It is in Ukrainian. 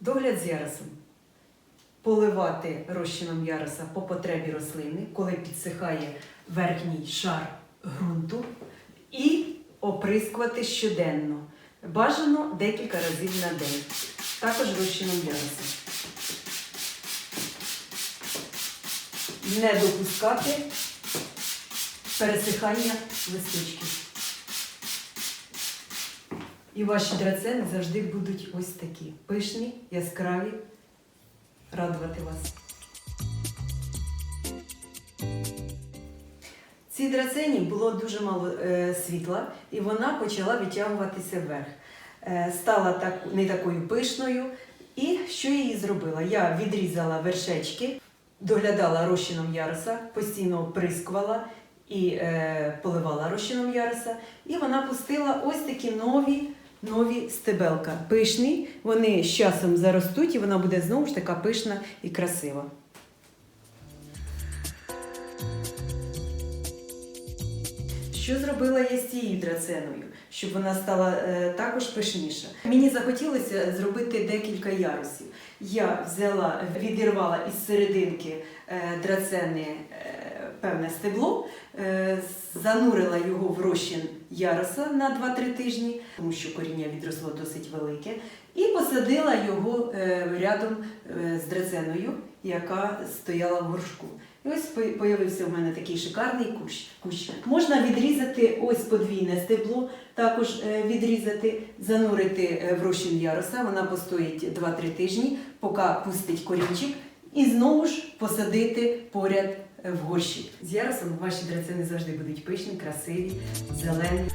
Догляд з ярусом. Поливати розчином яруса по потребі рослини, коли підсихає верхній шар ґрунту, і оприскувати щоденно. Бажано декілька разів на день. Також розчином яруса. Не допускати пересихання листочків. І ваші драцени завжди будуть ось такі пишні, яскраві, радувати вас. Цій драцені було дуже мало е, світла, і вона почала відтягуватися вверх. Е, стала так, не такою пишною. І що я її зробила? Я відрізала вершечки, доглядала розчином яруса, постійно оприскувала і е, поливала розчином яруса. І вона пустила ось такі нові, нові стебелка. Пишні, вони з часом заростуть, і вона буде знову ж така пишна і красива. Що зробила я з цією драценою, щоб вона стала е, також пишніша? Мені захотілося зробити декілька ярусів. Я взяла, відірвала із серединки е, драцени е, певне стебло, е, занурила його в розчин яруса на 2-3 тижні, тому що коріння відросло досить велике, і посадила його е, рядом е, з драценою, яка стояла в горшку. І ось появився в мене такий шикарний кущ. кущ. Можна відрізати ось подвійне стебло, також е, відрізати, занурити в розчин яруса. Вона постоїть 2-3 тижні, поки пустить корінчик, і знову ж посадити поряд е, в горщик. З ярусом ваші драцени завжди будуть пишні, красиві, зелені.